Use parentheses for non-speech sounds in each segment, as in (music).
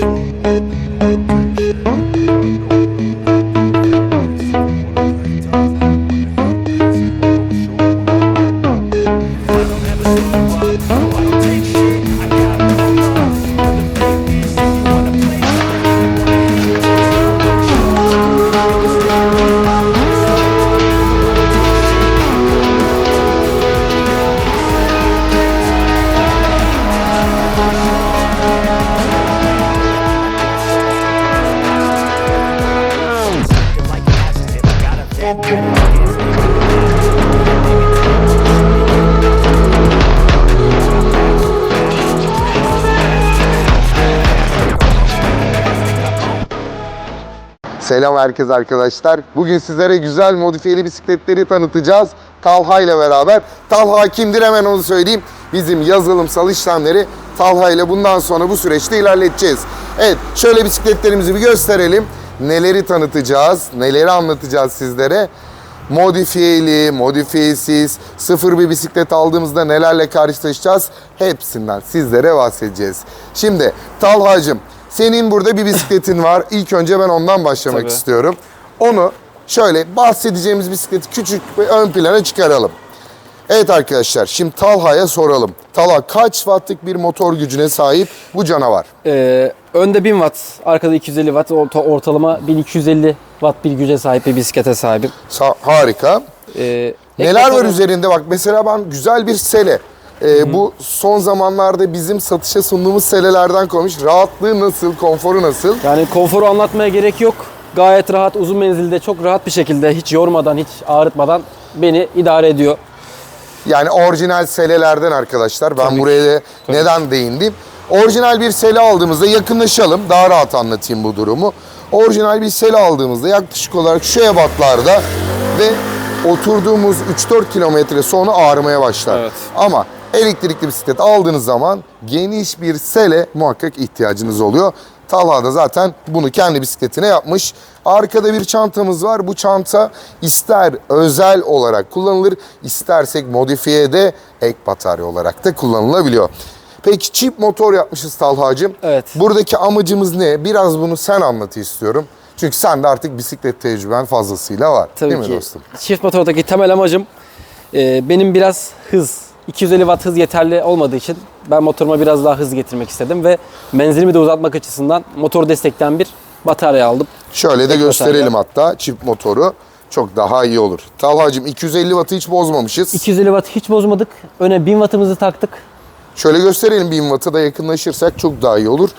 Bye. Selam herkese arkadaşlar. Bugün sizlere güzel modifiyeli bisikletleri tanıtacağız. Talha ile beraber. Talha kimdir hemen onu söyleyeyim. Bizim yazılımsal işlemleri Talha ile bundan sonra bu süreçte ilerleteceğiz. Evet şöyle bisikletlerimizi bir gösterelim. Neleri tanıtacağız, neleri anlatacağız sizlere. Modifiyeli, modifiyesiz, sıfır bir bisiklet aldığımızda nelerle karşılaşacağız hepsinden sizlere bahsedeceğiz. Şimdi Talha'cığım senin burada bir bisikletin var. (laughs) İlk önce ben ondan başlamak Tabii. istiyorum. Onu şöyle bahsedeceğimiz bisikleti küçük bir ön plana çıkaralım. Evet arkadaşlar şimdi Talha'ya soralım. Talha kaç wattlık bir motor gücüne sahip bu canavar? Ee, önde 1000 watt, arkada 250 watt, orta, ortalama 1250 watt bir güce sahip bir bisiklete sahibim. Sa- harika. Ee, Neler var üzerinde bak mesela ben güzel bir sele. Ee, bu son zamanlarda bizim satışa sunduğumuz selelerden koymuş. Rahatlığı nasıl, konforu nasıl? Yani konforu anlatmaya gerek yok. Gayet rahat, uzun menzilde çok rahat bir şekilde, hiç yormadan, hiç ağrıtmadan beni idare ediyor. Yani orijinal selelerden arkadaşlar. Ben Tabii. buraya da neden değindim? Orijinal bir sele aldığımızda yakınlaşalım. Daha rahat anlatayım bu durumu. Orijinal bir sele aldığımızda yaklaşık olarak şu ebatlarda ve oturduğumuz 3-4 kilometre sonra ağrımaya başlar. Evet. Ama elektrikli bisiklet aldığınız zaman geniş bir sele muhakkak ihtiyacınız oluyor. Talha da zaten bunu kendi bisikletine yapmış. Arkada bir çantamız var. Bu çanta ister özel olarak kullanılır, istersek modifiyede ek batarya olarak da kullanılabiliyor. Peki çift motor yapmışız Talha'cığım. Evet. Buradaki amacımız ne? Biraz bunu sen anlat istiyorum. Çünkü sen de artık bisiklet tecrüben fazlasıyla var. Tabii değil mi ki. dostum? Çift motordaki temel amacım e, benim biraz hız, 250 watt hız yeterli olmadığı için ben motoruma biraz daha hız getirmek istedim ve menzilimi de uzatmak açısından motor destekleyen bir batarya aldım. Şöyle de Ek gösterelim hatta çift motoru. Çok daha iyi olur. Talha'cığım 250 wattı hiç bozmamışız. 250 watt hiç bozmadık. Öne 1000 wattımızı taktık. Şöyle gösterelim 1000 wattı da yakınlaşırsak çok daha iyi olur.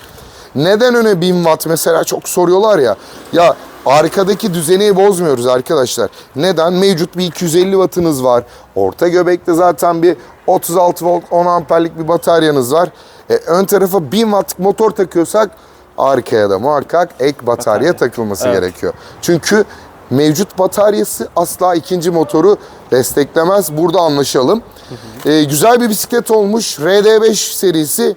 Neden öne 1000 watt mesela çok soruyorlar ya. Ya arkadaki düzeni bozmuyoruz arkadaşlar. Neden? Mevcut bir 250 wattınız var. Orta göbekte zaten bir 36 volt 10 amperlik bir bataryanız var. E, ön tarafa 1000 watt motor takıyorsak arkaya da muhakkak ek batarya, Batarya. takılması Evet. gerekiyor. Çünkü mevcut bataryası asla ikinci motoru desteklemez. Burada anlaşalım. Ee, güzel bir bisiklet olmuş. RD5 serisi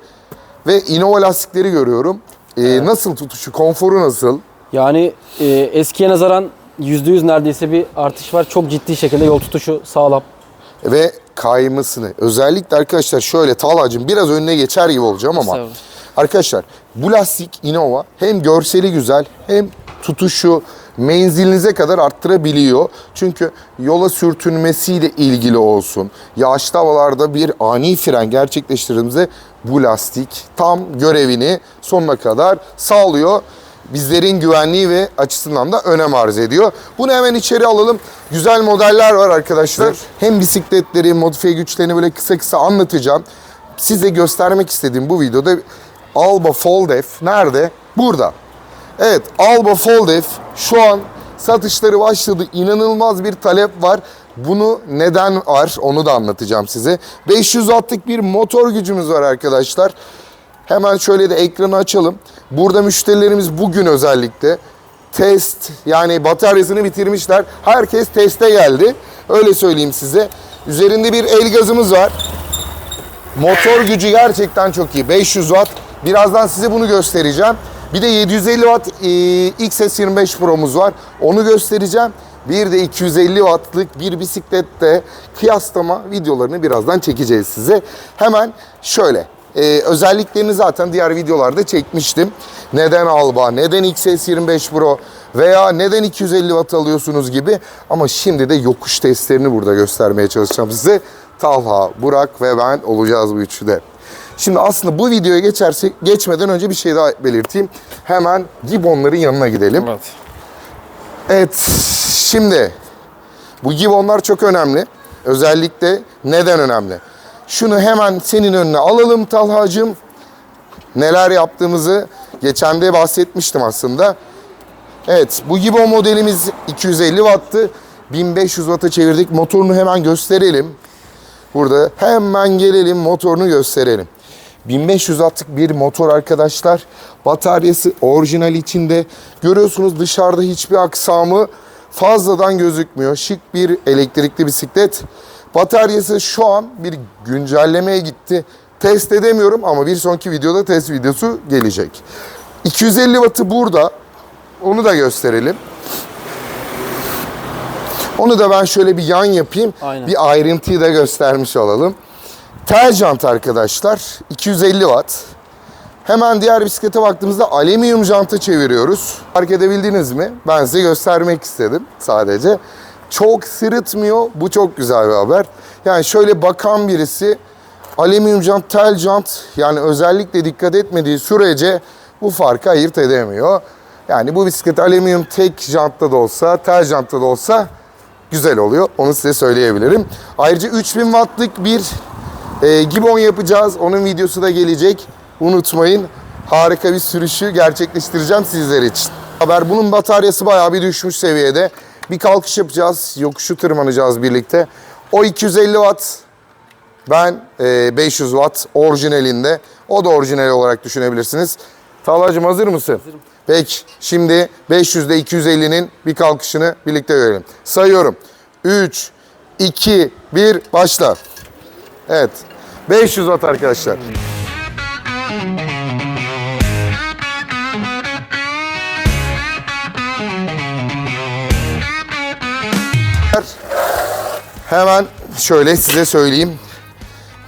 ve Innova lastikleri görüyorum. Ee, Nasıl tutuşu, konforu nasıl? Yani e, eskiye nazaran %100 neredeyse bir artış var. Çok ciddi şekilde yol tutuşu sağlam. Ve kaymasını. Özellikle arkadaşlar şöyle Talha'cığım biraz önüne geçer gibi olacağım ama. Arkadaşlar bu lastik Innova hem görseli güzel hem tutuşu menzilinize kadar arttırabiliyor. Çünkü yola sürtünmesiyle ilgili olsun. Yağışlı havalarda bir ani fren gerçekleştirdiğimizde bu lastik tam görevini sonuna kadar sağlıyor. Bizlerin güvenliği ve açısından da önem arz ediyor. Bunu hemen içeri alalım. Güzel modeller var arkadaşlar. Hem bisikletleri, modifiye güçlerini böyle kısa kısa anlatacağım. Size göstermek istediğim bu videoda Alba Fold F nerede? Burada. Evet Alba Fold F şu an satışları başladı. İnanılmaz bir talep var. Bunu neden var onu da anlatacağım size. 500 wattlık bir motor gücümüz var arkadaşlar. Hemen şöyle de ekranı açalım. Burada müşterilerimiz bugün özellikle test yani bataryasını bitirmişler. Herkes teste geldi. Öyle söyleyeyim size. Üzerinde bir el gazımız var. Motor gücü gerçekten çok iyi. 500 watt. Birazdan size bunu göstereceğim. Bir de 750 watt e, XS25 Pro'muz var. Onu göstereceğim. Bir de 250 wattlık bir bisiklette kıyaslama videolarını birazdan çekeceğiz size. Hemen şöyle Ee, özelliklerini zaten diğer videolarda çekmiştim. Neden Alba, neden XS25 Pro veya neden 250 watt alıyorsunuz gibi. Ama şimdi de yokuş testlerini burada göstermeye çalışacağım size. Talha, Burak ve ben olacağız bu üçlüde. Şimdi aslında bu videoya geçersek geçmeden önce bir şey daha belirteyim. Hemen Gibbon'ların yanına gidelim. Evet. Evet, şimdi bu gibonlar çok önemli. Özellikle neden önemli? Şunu hemen senin önüne alalım Talhacığım. Neler yaptığımızı geçen de bahsetmiştim aslında. Evet, bu gibon modelimiz 250 watt'tı. 1500 watt'a çevirdik. Motorunu hemen gösterelim. Burada hemen gelelim motorunu gösterelim. 1500 wattlık bir motor arkadaşlar. Bataryası orijinal içinde. Görüyorsunuz dışarıda hiçbir aksamı fazladan gözükmüyor. Şık bir elektrikli bisiklet. Bataryası şu an bir güncellemeye gitti. Test edemiyorum ama bir sonraki videoda test videosu gelecek. 250 wattı burada. Onu da gösterelim. Onu da ben şöyle bir yan yapayım. Aynen. Bir ayrıntıyı da göstermiş olalım. Tel jant arkadaşlar 250 watt. Hemen diğer bisiklete baktığımızda alüminyum janta çeviriyoruz. Fark edebildiniz mi? Ben size göstermek istedim sadece. Çok sırıtmıyor. Bu çok güzel bir haber. Yani şöyle bakan birisi alüminyum jant, tel jant yani özellikle dikkat etmediği sürece bu farkı ayırt edemiyor. Yani bu bisiklet alüminyum tek jantta da olsa, tel jantta da olsa güzel oluyor. Onu size söyleyebilirim. Ayrıca 3000 wattlık bir e, Gibbon yapacağız. Onun videosu da gelecek. Unutmayın. Harika bir sürüşü gerçekleştireceğim sizler için. Haber bunun bataryası bayağı bir düşmüş seviyede. Bir kalkış yapacağız. Yokuşu tırmanacağız birlikte. O 250 watt. Ben e, 500 watt orijinalinde. O da orijinal olarak düşünebilirsiniz. Talhacığım hazır mısın? Hazırım. Peki şimdi 500 ile 250'nin bir kalkışını birlikte görelim. Sayıyorum. 3, 2, 1 başla. Evet. 500 watt arkadaşlar. Hemen şöyle size söyleyeyim.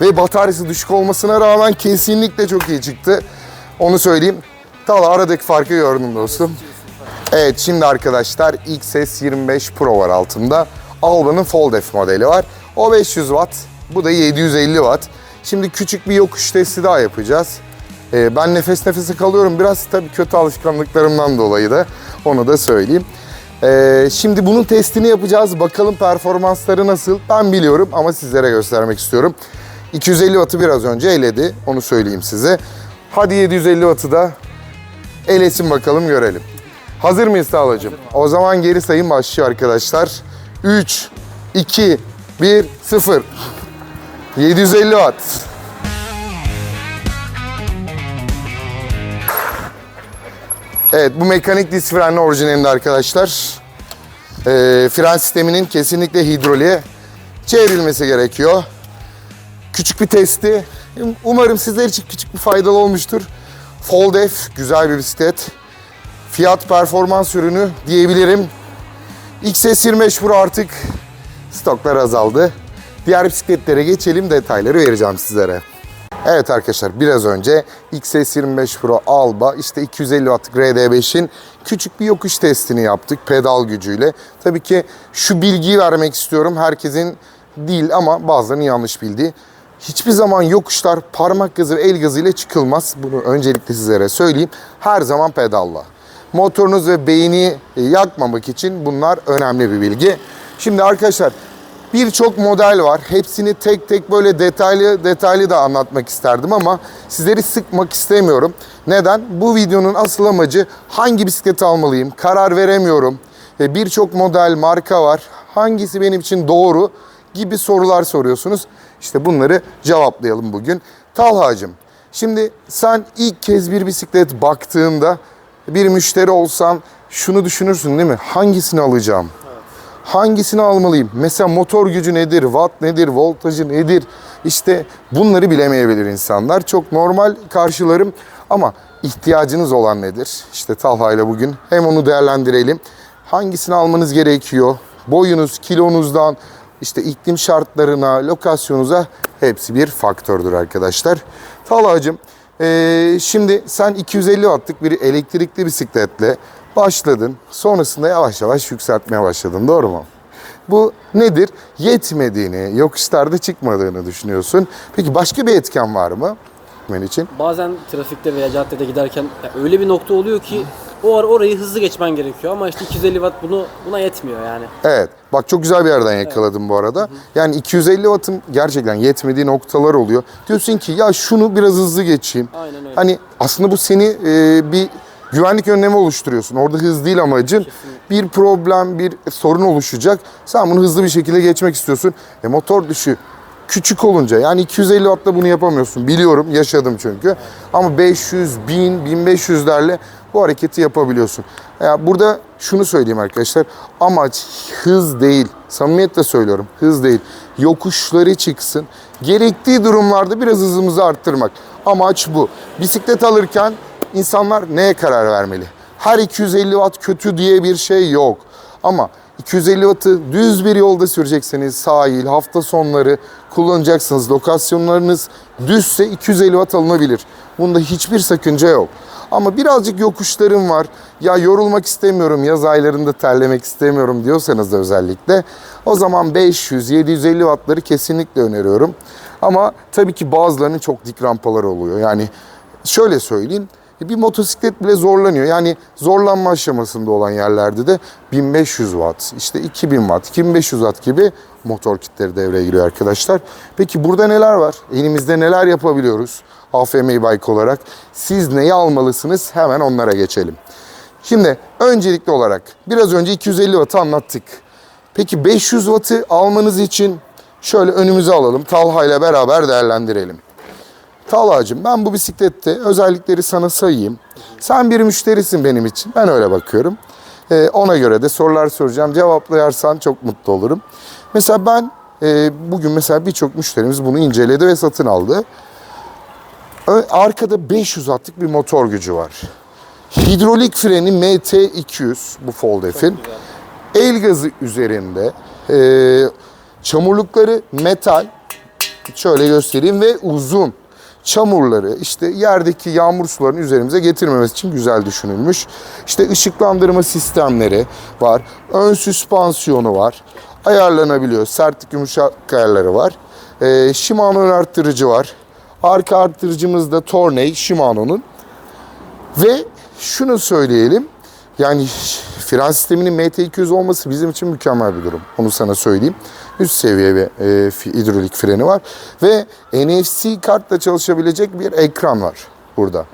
Ve bataryası düşük olmasına rağmen kesinlikle çok iyi çıktı. Onu söyleyeyim. Tala aradaki farkı gördüm dostum. Evet şimdi arkadaşlar XS25 Pro var altında. Alba'nın Fold F modeli var. O 500 watt. Bu da 750 watt. Şimdi küçük bir yokuş testi daha yapacağız. Ee, ben nefes nefese kalıyorum. Biraz tabii kötü alışkanlıklarımdan dolayı da onu da söyleyeyim. Ee, şimdi bunun testini yapacağız. Bakalım performansları nasıl? Ben biliyorum ama sizlere göstermek istiyorum. 250 wattı biraz önce eledi. Onu söyleyeyim size. Hadi 750 wattı da elesin bakalım görelim. Hazır mıyız Tağlacığım? O zaman geri sayım başlıyor arkadaşlar. 3, 2, 1, 0. 750 watt. Evet bu mekanik disk frenli orijinalinde arkadaşlar. Ee, fren sisteminin kesinlikle hidroliğe çevrilmesi gerekiyor. Küçük bir testi. Umarım sizler için küçük bir faydalı olmuştur. Fold F güzel bir bisiklet. Fiyat performans ürünü diyebilirim. XS25 Pro artık stoklar azaldı. Diğer bisikletlere geçelim detayları vereceğim sizlere. Evet arkadaşlar biraz önce XS25 Pro Alba işte 250 wattlık RD5'in küçük bir yokuş testini yaptık pedal gücüyle. Tabii ki şu bilgiyi vermek istiyorum herkesin değil ama bazılarının yanlış bildiği. Hiçbir zaman yokuşlar parmak gazı ve el gazı ile çıkılmaz. Bunu öncelikle sizlere söyleyeyim. Her zaman pedalla. Motorunuz ve beyni yakmamak için bunlar önemli bir bilgi. Şimdi arkadaşlar Birçok model var. Hepsini tek tek böyle detaylı detaylı da anlatmak isterdim ama sizleri sıkmak istemiyorum. Neden? Bu videonun asıl amacı hangi bisikleti almalıyım? Karar veremiyorum. Birçok model, marka var. Hangisi benim için doğru gibi sorular soruyorsunuz. İşte bunları cevaplayalım bugün. Talhacığım, şimdi sen ilk kez bir bisiklet baktığında bir müşteri olsan şunu düşünürsün değil mi? Hangisini alacağım? Hangisini almalıyım? Mesela motor gücü nedir, watt nedir, voltajı nedir? İşte bunları bilemeyebilir insanlar. Çok normal karşılarım ama ihtiyacınız olan nedir? İşte Talha ile bugün hem onu değerlendirelim. Hangisini almanız gerekiyor? Boyunuz, kilonuzdan, işte iklim şartlarına, lokasyonunuza hepsi bir faktördür arkadaşlar. Talha'cığım ee, şimdi sen 250 wattlık bir elektrikli bisikletle başladın. Sonrasında yavaş yavaş yükseltmeye başladın doğru mu? Bu nedir? Yetmediğini, yokuşlarda çıkmadığını düşünüyorsun. Peki başka bir etken var mı? Benim için. Bazen trafikte veya caddede giderken öyle bir nokta oluyor ki o ar orayı hızlı geçmen gerekiyor ama işte 250 watt bunu buna yetmiyor yani. Evet. Bak çok güzel bir yerden yakaladım bu arada. Yani 250 wattın gerçekten yetmediği noktalar oluyor. Diyorsun ki ya şunu biraz hızlı geçeyim. Aynen öyle. Hani aslında bu seni e, bir güvenlik önlemi oluşturuyorsun. Orada hız değil amacın. Bir problem, bir sorun oluşacak. Sen bunu hızlı bir şekilde geçmek istiyorsun. E motor düşü küçük olunca yani 250 wattla bunu yapamıyorsun. Biliyorum, yaşadım çünkü. Ama 500, 1000, 1500'lerle bu hareketi yapabiliyorsun. Ya burada şunu söyleyeyim arkadaşlar. Amaç hız değil. Samimiyetle söylüyorum. Hız değil. Yokuşları çıksın. Gerektiği durumlarda biraz hızımızı arttırmak. Amaç bu. Bisiklet alırken insanlar neye karar vermeli? Her 250 watt kötü diye bir şey yok. Ama 250 wattı düz bir yolda sürecekseniz sahil, hafta sonları kullanacaksınız. Lokasyonlarınız düzse 250 watt alınabilir. Bunda hiçbir sakınca yok. Ama birazcık yokuşlarım var. Ya yorulmak istemiyorum, yaz aylarında terlemek istemiyorum diyorsanız da özellikle o zaman 500, 750 wattları kesinlikle öneriyorum. Ama tabii ki bazılarının çok dik rampaları oluyor. Yani şöyle söyleyeyim. Bir motosiklet bile zorlanıyor. Yani zorlanma aşamasında olan yerlerde de 1500 watt, işte 2000 watt, 2500 watt gibi motor kitleri devreye giriyor arkadaşlar. Peki burada neler var? Elimizde neler yapabiliyoruz? AFM Bike olarak. Siz neyi almalısınız? Hemen onlara geçelim. Şimdi öncelikli olarak biraz önce 250 wattı anlattık. Peki 500 wattı almanız için şöyle önümüze alalım. Talha ile beraber değerlendirelim. Talha'cığım ben bu bisiklette özellikleri sana sayayım. Sen bir müşterisin benim için. Ben öyle bakıyorum. Ee, ona göre de sorular soracağım. Cevaplayarsan çok mutlu olurum. Mesela ben e, bugün mesela birçok müşterimiz bunu inceledi ve satın aldı. Arkada 500 wattlık bir motor gücü var. Hidrolik freni MT200 bu Foldef'in. El gazı üzerinde. e, çamurlukları metal. Şöyle göstereyim ve uzun çamurları işte yerdeki yağmur sularını üzerimize getirmemesi için güzel düşünülmüş. İşte ışıklandırma sistemleri var. Ön süspansiyonu var. Ayarlanabiliyor. Sertlik yumuşak ayarları var. Ee, Shimano ön arttırıcı var. Arka arttırıcımız da Torney Shimano'nun. Ve şunu söyleyelim. Yani fren sisteminin MT200 olması bizim için mükemmel bir durum. Onu sana söyleyeyim. Üst seviye bir e, hidrolik freni var. Ve NFC kartla çalışabilecek bir ekran var burada.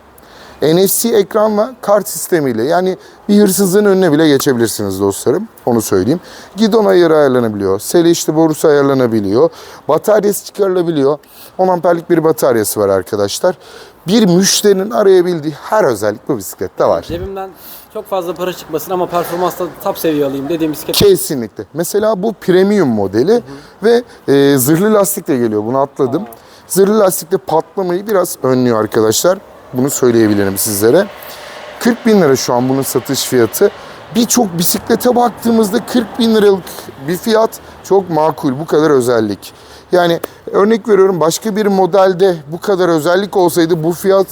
NFC ekranla kart sistemiyle yani bir hırsızlığın önüne bile geçebilirsiniz dostlarım. Onu söyleyeyim. Gidon ayarı ayarlanabiliyor. Seleşli borusu ayarlanabiliyor. Bataryası çıkarılabiliyor. 10 amperlik bir bataryası var arkadaşlar. Bir müşterinin arayabildiği her özellik bu bisiklette var. Cebimden çok fazla para çıkmasın ama performansta top seviye alayım dediğim bisiklet. Kesinlikle. Mesela bu premium modeli ve e, zırhlı lastikle geliyor. Bunu atladım. Zırhlı lastikle patlamayı biraz önlüyor arkadaşlar. Bunu söyleyebilirim sizlere. 40 bin lira şu an bunun satış fiyatı. Birçok bisiklete baktığımızda 40 bin liralık bir fiyat çok makul. Bu kadar özellik. Yani örnek veriyorum başka bir modelde bu kadar özellik olsaydı bu fiyat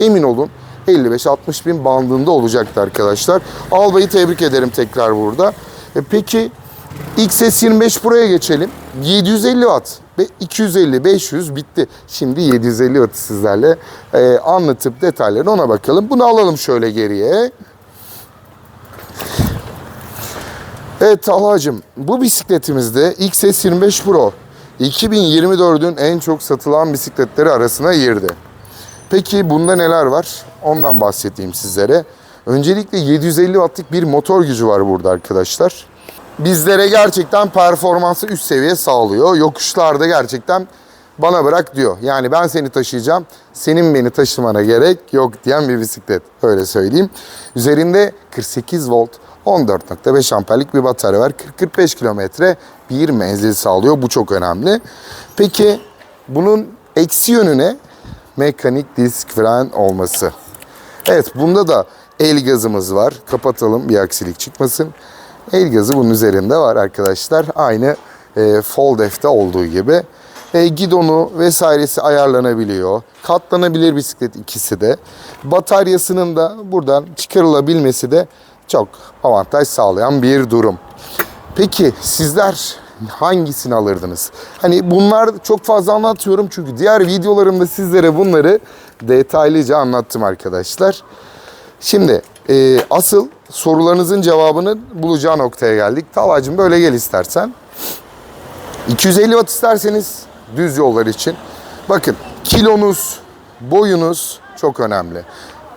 emin olun 55-60 bin bandında olacaktı arkadaşlar. Albayı tebrik ederim tekrar burada. E peki XS25 Pro'ya geçelim. 750 watt ve 250, 500 bitti. Şimdi 750 wattı sizlerle e, anlatıp detaylarına ona bakalım. Bunu alalım şöyle geriye. Evet Talha'cığım bu bisikletimizde XS25 Pro 2024'ün en çok satılan bisikletleri arasına girdi. Peki bunda neler var? Ondan bahsedeyim sizlere. Öncelikle 750 wattlık bir motor gücü var burada arkadaşlar. Bizlere gerçekten performansı üst seviye sağlıyor. Yokuşlarda gerçekten bana bırak diyor. Yani ben seni taşıyacağım, senin beni taşımana gerek yok diyen bir bisiklet. Öyle söyleyeyim. Üzerinde 48 volt, 14.5 amperlik bir batarya var. 40-45 kilometre bir menzil sağlıyor. Bu çok önemli. Peki bunun eksi yönü ne? Mekanik disk fren olması. Evet bunda da el gazımız var. Kapatalım bir aksilik çıkmasın. El gazı bunun üzerinde var arkadaşlar. Aynı e, Fold F'te olduğu gibi. E, gidonu vesairesi ayarlanabiliyor. Katlanabilir bisiklet ikisi de. Bataryasının da buradan çıkarılabilmesi de çok avantaj sağlayan bir durum. Peki sizler hangisini alırdınız? Hani bunlar çok fazla anlatıyorum çünkü diğer videolarımda sizlere bunları detaylıca anlattım arkadaşlar. Şimdi e, asıl sorularınızın cevabını bulacağı noktaya geldik. Talacığım böyle gel istersen. 250 watt isterseniz düz yollar için. Bakın kilonuz, boyunuz çok önemli.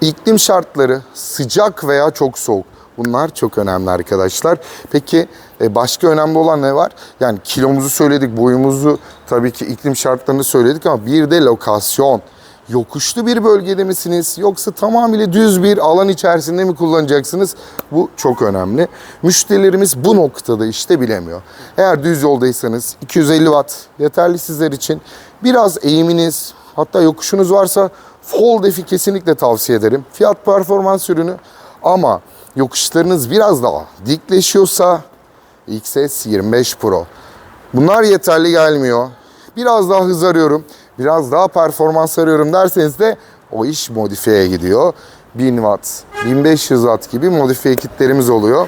İklim şartları sıcak veya çok soğuk. Bunlar çok önemli arkadaşlar. Peki e, başka önemli olan ne var? Yani kilomuzu söyledik, boyumuzu tabii ki iklim şartlarını söyledik ama bir de lokasyon. Yokuşlu bir bölgede misiniz yoksa tamamıyla düz bir alan içerisinde mi kullanacaksınız? Bu çok önemli. Müşterilerimiz bu noktada işte bilemiyor. Eğer düz yoldaysanız 250 watt yeterli sizler için. Biraz eğiminiz hatta yokuşunuz varsa Fold F'i kesinlikle tavsiye ederim. Fiyat performans ürünü ama yokuşlarınız biraz daha dikleşiyorsa XS 25 Pro. Bunlar yeterli gelmiyor. Biraz daha hız arıyorum, biraz daha performans arıyorum derseniz de o iş modifiyeye gidiyor. 1000 watt, 1500 watt gibi modifiye kitlerimiz oluyor.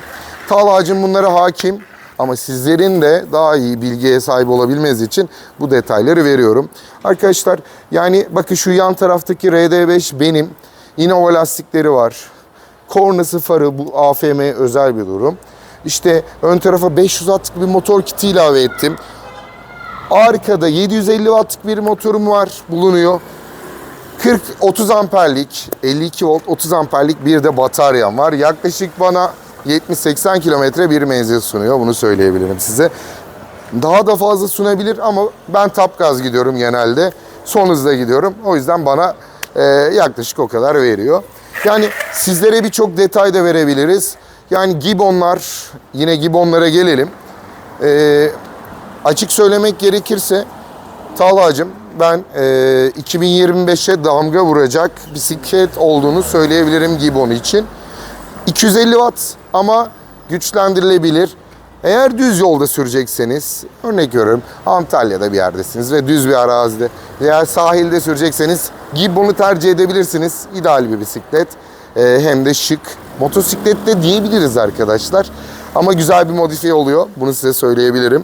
Talha'cığım bunlara hakim ama sizlerin de daha iyi bilgiye sahip olabilmeniz için bu detayları veriyorum. Arkadaşlar yani bakın şu yan taraftaki RD5 benim. Innova lastikleri var. Kornası farı bu AFM özel bir durum. İşte ön tarafa 500 wattlık bir motor kiti ilave ettim. Arkada 750 wattlık bir motorum var bulunuyor. 40 30 amperlik 52 volt 30 amperlik bir de bataryam var. Yaklaşık bana 70-80 kilometre bir menzil sunuyor. Bunu söyleyebilirim size. Daha da fazla sunabilir ama ben tap gaz gidiyorum genelde. Son hızla gidiyorum. O yüzden bana e, yaklaşık o kadar veriyor. Yani sizlere birçok detay da verebiliriz. Yani Gibbon'lar, yine Gibbon'lara gelelim. E, açık söylemek gerekirse Talha'cığım ben e, 2025'e damga vuracak bisiklet olduğunu söyleyebilirim Gibbon için. 250 watt ama güçlendirilebilir. Eğer düz yolda sürecekseniz, örnek veriyorum Antalya'da bir yerdesiniz ve düz bir arazide veya sahilde sürecekseniz Gibbon'u tercih edebilirsiniz. İdeal bir bisiklet. Ee, hem de şık. Motosiklet de diyebiliriz arkadaşlar. Ama güzel bir modifiye oluyor. Bunu size söyleyebilirim.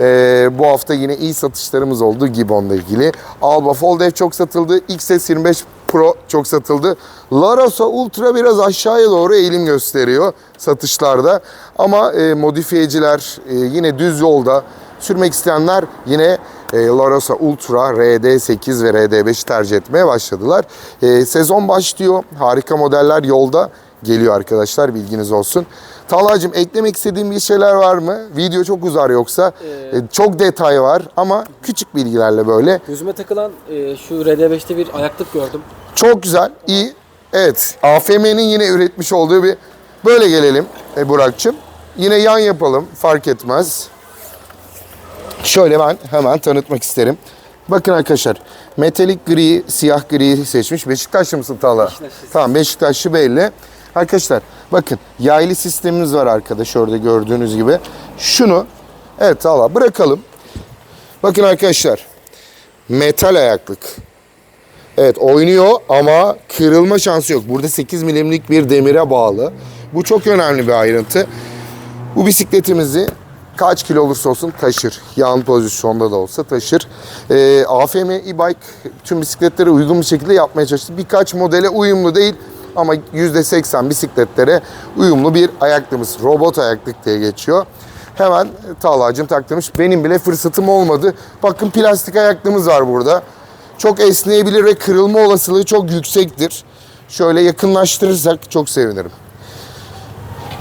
Ee, bu hafta yine iyi satışlarımız oldu Gibbon'la ilgili. Alba Fold F çok satıldı. XS 25 Pro çok satıldı. Larosa Ultra biraz aşağıya doğru eğilim gösteriyor satışlarda. Ama e, modifiyeciler e, yine düz yolda sürmek isteyenler yine e, Larosa Ultra, RD8 ve RD5 tercih etmeye başladılar. E, sezon başlıyor. Harika modeller yolda geliyor arkadaşlar bilginiz olsun. Talha'cığım eklemek istediğin bir şeyler var mı? Video çok uzar yoksa. Ee, E, çok detay var ama küçük bilgilerle böyle. Gözüme takılan e, şu RD5'te bir ayaklık gördüm. Çok güzel, iyi. Evet, AFM'nin yine üretmiş olduğu bir... Böyle gelelim e, Burak'cığım. Yine yan yapalım, fark etmez. Şöyle ben hemen tanıtmak isterim. Bakın arkadaşlar, metalik gri, siyah gri seçmiş. Beşiktaşlı mısın Talha? Beşiktaşlıyız. Tamam, Beşiktaşlı belli. Arkadaşlar bakın yaylı sistemimiz var arkadaş orada gördüğünüz gibi. Şunu, evet Talha bırakalım. Bakın arkadaşlar, metal ayaklık. Evet oynuyor ama kırılma şansı yok. Burada 8 milimlik bir demire bağlı. Bu çok önemli bir ayrıntı. Bu bisikletimizi kaç kilo olursa olsun taşır. Yan pozisyonda da olsa taşır. Ee, AFM e-bike tüm bisikletlere uygun bir şekilde yapmaya çalıştı. Birkaç modele uyumlu değil ama %80 bisikletlere uyumlu bir ayaklığımız. Robot ayaklık diye geçiyor. Hemen Talha'cığım taktırmış. Benim bile fırsatım olmadı. Bakın plastik ayaklığımız var burada. Çok esneyebilir ve kırılma olasılığı çok yüksektir. Şöyle yakınlaştırırsak çok sevinirim.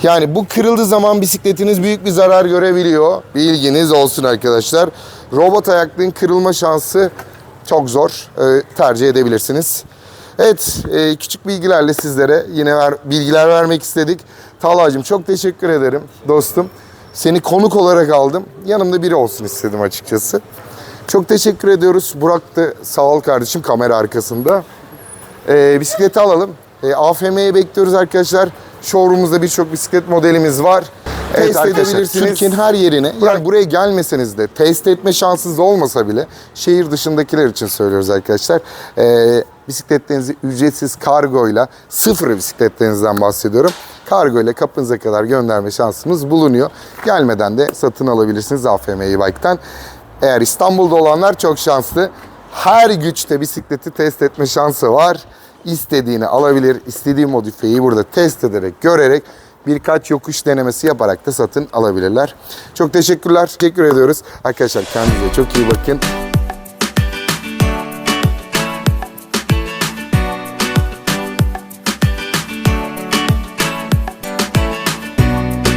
Yani bu kırıldığı zaman bisikletiniz büyük bir zarar görebiliyor. Bilginiz olsun arkadaşlar. Robot ayaklığın kırılma şansı çok zor. Ee, tercih edebilirsiniz. Evet, e, küçük bilgilerle sizlere yine ver, bilgiler vermek istedik. Talha'cığım çok teşekkür ederim dostum. Seni konuk olarak aldım. Yanımda biri olsun istedim açıkçası. Çok teşekkür ediyoruz. Burak da sağ ol kardeşim kamera arkasında. Ee, bisikleti alalım. Ee, AFM'ye bekliyoruz arkadaşlar. Showroom'umuzda birçok bisiklet modelimiz var. Evet test arkadaşlar, edebilirsiniz. Türkiye'nin her yerine yani buraya gelmeseniz de test etme şansınız olmasa bile şehir dışındakiler için söylüyoruz arkadaşlar. Ee, bisikletlerinizi ücretsiz kargoyla sıfır bisikletlerinizden bahsediyorum. Kargo ile kapınıza kadar gönderme şansımız bulunuyor. Gelmeden de satın alabilirsiniz AFM e-Bike'tan. Eğer İstanbul'da olanlar çok şanslı. Her güçte bisikleti test etme şansı var. İstediğini alabilir, istediği modifiyeyi burada test ederek, görerek birkaç yokuş denemesi yaparak da satın alabilirler. Çok teşekkürler. Teşekkür ediyoruz. Arkadaşlar kendinize çok iyi bakın.